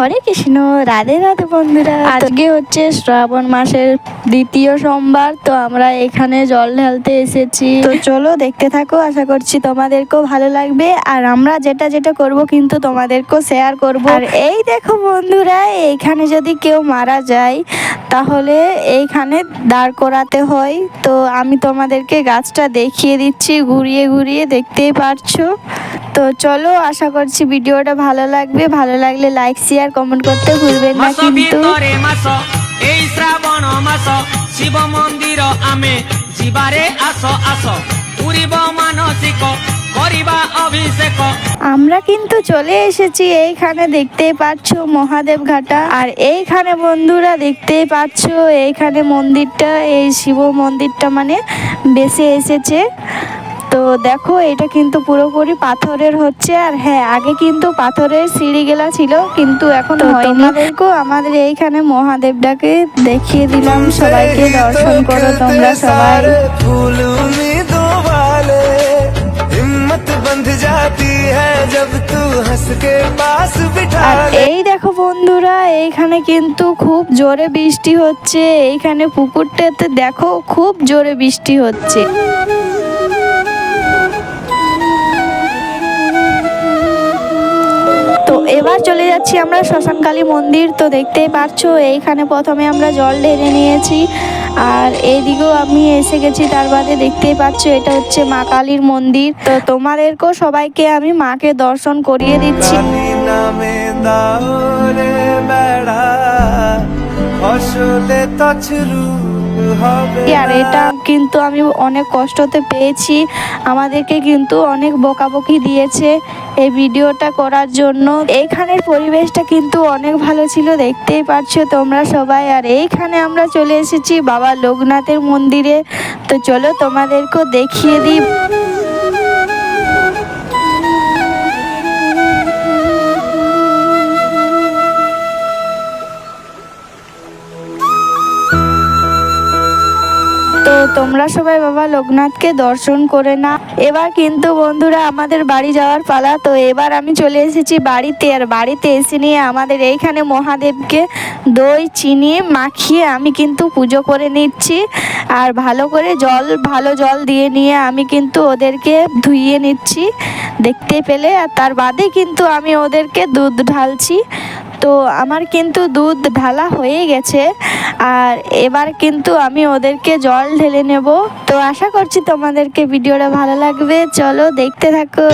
হরে কৃষ্ণ রাধে রাধে বন্ধুরা। আজকে হচ্ছে শ্রাবণ মাসের দ্বিতীয় সোমবার তো আমরা এখানে জল ঢালতে এসেছি। তো চলো দেখতে থাকো আশা করছি তোমাদেরকেও ভালো লাগবে। আর আমরা যেটা যেটা করব কিন্তু তোমাদেরকেও শেয়ার করব। আর এই দেখো বন্ধুরা এইখানে যদি কেউ মারা যায় তাহলে এইখানে দাঁড় করাতে হয়। তো আমি তোমাদেরকে গাছটা দেখিয়ে দিচ্ছি ঘুরিয়ে ঘুরিয়ে দেখতেই পারছ। তো চলো আশা করছি ভিডিওটা ভালো লাগবে। ভালো লাগলে লাইক শেয়ার কমেন্ট করতে ভুলবেন না মাস কিন্তু ভিতরে মাস এই শ্রাবণ মাস শিব মন্দির আমি ଯିବାରେ আস আস পুরিব মানসিক করিবা অভিষেক আমরা কিন্তু চলে এসেছি এইখানে দেখতেই পাচ্ছ মহাদেব ঘাটা আর এইখানে বন্ধুরা দেখতেই পাচ্ছ এইখানে মন্দিরটা এই শিব মন্দিরটা মানে বেশি এসেছে তো দেখো এটা কিন্তু পুরোপুরি পাথরের হচ্ছে আর হ্যাঁ আগে কিন্তু পাথরের সিঁড়িগুলা ছিল কিন্তু এখন হয়নিদেরকে আমাদের এইখানে মহাদেবটাকে দেখিয়ে দিলাম সবাইকে দর্শন করো তোমরা সবাই। এই দেখো বন্ধুরা এইখানে কিন্তু খুব জোরে বৃষ্টি হচ্ছে এইখানে পুকুরটাতে দেখো খুব জোরে বৃষ্টি হচ্ছে। এবার চলে যাচ্ছি আমরা শ্মশানকালী মন্দির। তো দেখতেই পারছ, এইখানে প্রথমে আমরা জল ঢেলে নিয়েছি। আর এইদিকেও আমি এসে গেছি, তার বাদে দেখতেই পাচ্ছ এটা হচ্ছে মা কালীর মন্দির। তো তোমাদেরকেও সবাইকে আমি মাকে দর্শন করিয়ে দিচ্ছি। ফসলে তছরু আর এটা কিন্তু আমি অনেক কষ্টতে পেয়েছি। আমাদেরকে কিন্তু অনেক বকাবকি দিয়েছে এই ভিডিওটা করার জন্য। এইখানের পরিবেশটা কিন্তু অনেক ভালো ছিল দেখতেই পারছ তোমরা সবাই। আর এইখানে আমরা চলে এসেছি বাবা লোকনাথের মন্দিরে। তো চলো তোমাদেরকেও দেখিয়ে দিই। তোমরা সবাই বাবা লোকনাথকে দর্শন করে না। এবার কিন্তু বন্ধুরা আমাদের বাড়ি যাওয়ার পালা। তো এবার আমি চলে এসেছি বাড়িতে। আর বাড়িতে এসে নিয়ে আমাদের এইখানে মহাদেবকে দই, চিনি মাখিয়ে আমি কিন্তু পুজো করে নিচ্ছি। আর ভালো করে জল, ভালো জল দিয়ে নিয়ে আমি কিন্তু ওদেরকে ধুইয়ে নিচ্ছি। দেখতে পেলে? আর তার বাদে কিন্তু আমি ওদেরকে দুধ ঢালছি। তো আমার কিন্তু দুধ ঢালা হয়ে গেছে আর এবার কিন্তু আমি ওদেরকে জল ঢেলে নেব তো আশা করছি তোমাদেরকে ভিডিওটা ভালো লাগবে চলো দেখতে থাকো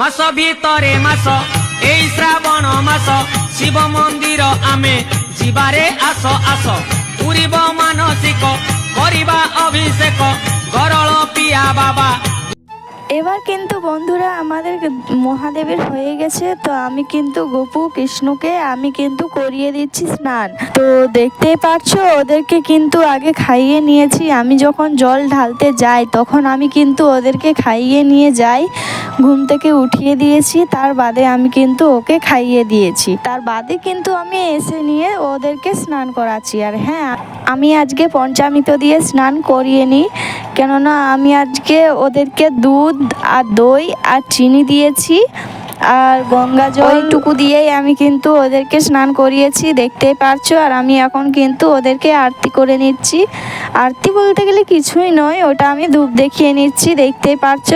মাস ভিতরে মাস এই শ্রাবণ মাস শিব মন্দির আমি ଯିବାରେ আস আস পুরিব মানসিক করিবা অভিষেক গরল পিয়া বাবা এবার কিন্তু বন্ধুরা আমাদের মহাদেবের হয়ে গেছে, তো আমি কিন্তু গোপু, কৃষ্ণকে আমি কিন্তু করিয়ে দিচ্ছি স্নান। তো দেখতেই পারছ, ওদেরকে কিন্তু আগে খাইয়ে নিয়েছি। আমি যখন জল ঢালতে যাই, তখন আমি কিন্তু ওদেরকে খাইয়ে নিয়ে যাই, ঘুম থেকে উঠিয়ে দিয়েছি, তার বাদে আমি কিন্তু ওকে খাইয়ে দিয়েছি। তার বাদে কিন্তু আমি এসে নিয়ে ওদেরকে স্নান করাচ্ছি। আর হ্যাঁ আমি আজকে পঞ্চামৃত দিয়ে স্নান করিয়ে নিই, কেননা আমি আজকে ওদেরকে দুধ আর দই আর চিনি দিয়েছি আর গঙ্গা জলটুকু দিয়েই আমি কিন্তু ওদেরকে স্নান করিয়েছি, দেখতেই পারছ। আর আমি এখন কিন্তু ওদেরকে আরতি করে নিচ্ছি। আরতি বলতে গেলে কিছুই নয়, ওটা আমি ধূপ দেখিয়ে নিচ্ছি, দেখতেই পারছ।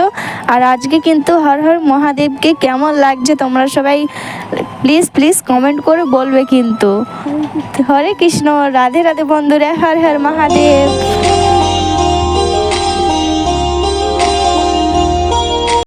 আর আজকে কিন্তু হর হর মহাদেবকে কেমন লাগছে তোমরা সবাই প্লিজ প্লিজ কমেন্ট করে বলবে কিন্তু। হরে কৃষ্ণ, রাধে রাধে বন্ধুরা, হর হর মহাদেব।